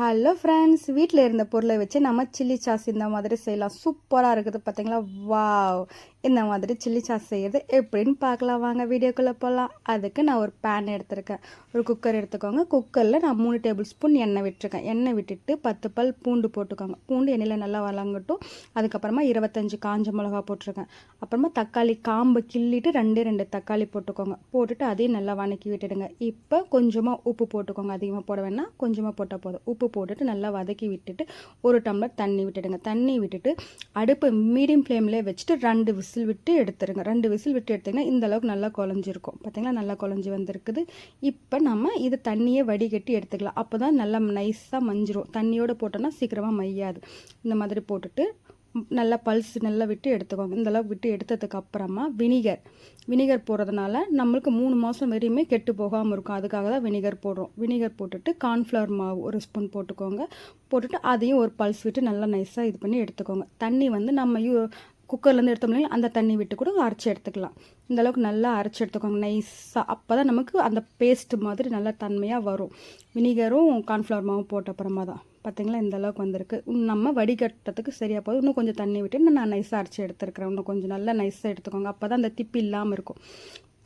Hello friends வீட்டில் இருந்த பொருளை வச்சு நம்ம சில்லி சாஸ் இந்த மாதிரி செய்யலாம். சூப்பராக இருக்குது பார்த்தீங்களா வாவ் இந்த மாதிரி சில்லி சாஸ் செய்கிறது எப்படின்னு பார்க்கலாம். வாங்க வீடியோக்குள்ளே போகலாம் அதுக்கு நான் ஒரு பேன் எடுத்திருக்கேன். ஒரு குக்கர் எடுத்துக்கோங்க. குக்கரில் நான் மூணு டேபிள் ஸ்பூன் எண்ணெய் விட்டுருக்கேன். எண்ணெய் விட்டுட்டு பத்து பல் பூண்டு போட்டுக்கோங்க. பூண்டு எண்ணெயில் நல்லா வளங்கட்டும் அதுக்கப்புறமா இருபத்தஞ்சி காஞ்ச மிளகா போட்டிருக்கேன். அப்புறமா தக்காளி காம்பு கிள்ளிட்டு ரெண்டே ரெண்டு தக்காளி போட்டுக்கோங்க. போட்டுட்டு அதையும் நல்லா வணக்கி விட்டுடுங்க. இப்போ கொஞ்சமாக உப்பு போட்டுக்கோங்க. அதிகமாக போட வேணாம். கொஞ்சமாக போட்டால் போதும். உப்பு போட்டுட்டு நல்லா வதக்கி விட்டுட்டு ஒரு டம்ளர் தண்ணி விட்டுடுங்க. தண்ணி விட்டுட்டு அடுப்பு மீடியம் ஃப்ளேமில் வச்சுட்டு ரெண்டு விசில் விசில் விட்டு எடுத்துருங்க. ரெண்டு விசில் விட்டு எடுத்தீங்கன்னா இந்த அளவுக்கு நல்லா குழஞ்சிருக்கும். பார்த்திங்களா நல்லா குழஞ்சி வந்திருக்குது. இப்போ நம்ம இது தண்ணியை வடிகட்டி எடுத்துக்கலாம். அப்போ தான் நல்லா நைஸாக மஞ்சிரும். தண்ணியோடு போட்டோன்னா சீக்கிரமாக மையாது இந்த மாதிரி போட்டுட்டு நல்லா பல்ஸ் நல்லா விட்டு எடுத்துக்கோங்க. இந்தளவுக்கு விட்டு எடுத்ததுக்கு அப்புறமா வினிகர். வினிகர் போடுறதுனால நம்மளுக்கு மூணு மாதம் வரையுமே கெட்டு போகாமல் இருக்கும். அதுக்காக தான் வினிகர் போடுறோம். வினிகர் போட்டுட்டு கார்ன்ஃப்ளவர் மாவு ஒரு ஸ்பூன் போட்டுக்கோங்க. போட்டுட்டு அதையும் ஒரு பல்ஸ் விட்டு நல்லா நைஸாக இது பண்ணி எடுத்துக்கோங்க. தண்ணி வந்து நம்ம யூ குக்கர்லேருந்து எடுத்தோம் அந்த தண்ணி விட்டு கூட அரைச்சி எடுத்துக்கலாம். இந்த அளவுக்கு நல்லா அரைச்சி எடுத்துக்கோங்க. நைஸாக அப்போ தான் நமக்கு அந்த பேஸ்ட் மாதிரி நல்லா தன்மையாக வரும். வினிகரும் கார்ன்ஃப்ளவர் மாவும் போட்ட அப்புறமா தான். பார்த்தீங்களா இந்த அளவுக்கு வந்திருக்கு. நம்ம வடிகட்டுறதுக்கு சரியாக போகுது இன்னும் கொஞ்சம் தண்ணி விட்டு நான் நைஸாக அரைச்சி எடுத்துருக்கிறேன். இன்னும் கொஞ்சம் நல்லா நைஸாக எடுத்துக்கோங்க. அப்போ தான் அந்த திப்பி இல்லாமல் இருக்கும்.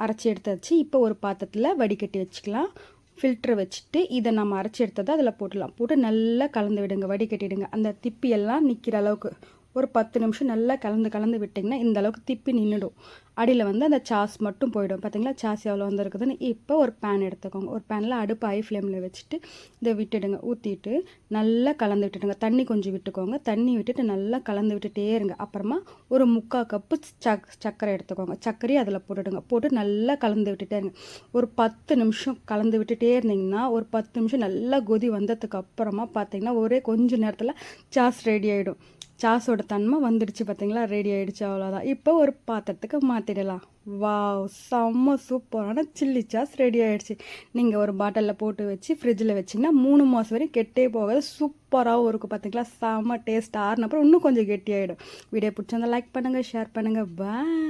அரைச்சி எடுத்தாச்சு இப்போ ஒரு பாத்திரத்தில் வடிகட்டி வச்சுக்கலாம். ஃபில்ட்ரு வச்சுட்டு இதை நம்ம அரைச்சி எடுத்ததை அதில் போட்டுடலாம். போட்டு நல்லா கலந்து விடுங்க. வடிகட்டிடுங்க. அந்த திப்பியெல்லாம் நிற்கிற அளவுக்கு. ஒரு பத்து நிமிஷம் நல்லா கலந்து கலந்து விட்டிங்கன்னா இந்த அளவுக்கு திப்பி நின்றுடும் அடியில் வந்து அந்த சாஸ் மட்டும் போயிடும். பார்த்தீங்களா சாஸ் எவ்வளோ வந்துருக்குதுன்னு இப்போ ஒரு பேன் எடுத்துக்கோங்க. ஒரு பேனில் அடுப்பு ஹை ஃப்ளேமில் வச்சுட்டு இதை விட்டுடுங்க. ஊற்றிட்டு நல்லா கலந்து விட்டுடுங்க. தண்ணி கொஞ்சம் விட்டுக்கோங்க. தண்ணி விட்டுட்டு நல்லா கலந்து விட்டுட்டே இருங்க. அப்புறமா ஒரு முக்கால் கப்பு சக் சர்க்கரை எடுத்துக்கோங்க. சர்க்கரையும் அதில் போட்டுடுங்க. போட்டு நல்லா கலந்து விட்டுட்டே இருங்க. ஒரு பத்து நிமிஷம் கலந்து விட்டுட்டே இருந்தீங்கன்னா ஒரு பத்து நிமிஷம் நல்லா கொதி வந்ததுக்கு அப்புறமா பார்த்தீங்கன்னா ஒரே கொஞ்சம் நேரத்தில் சாஸ் ரெடி ஆகிடும் சாஸோட தன்மை வந்துடுச்சு பார்த்தீங்களா? ரெடி ஆகிடுச்சு அவ்வளோதான் இப்போ ஒரு பாத்திரத்துக்கு மாற்றிடலாம் வாவ் செம்ம சூப்பரான சில்லி சாஸ் ரெடி ஆகிடுச்சு நீங்கள் ஒரு பாட்டிலில் போட்டு வச்சு ஃப்ரிட்ஜில் வச்சிங்கன்னா மூணு மாதம் வரையும் கெட்டே போகாது. சூப்பராகவும் இருக்கும் பார்த்தீங்களா? செம்ம டேஸ்ட் ஆறுனப்புறம் இன்னும் கொஞ்சம் கெட்டியாகிடும் வீடியோ பிடிச்சிருந்தா லைக் பண்ணுங்கள் ஷேர் பண்ணுங்கள் பாய்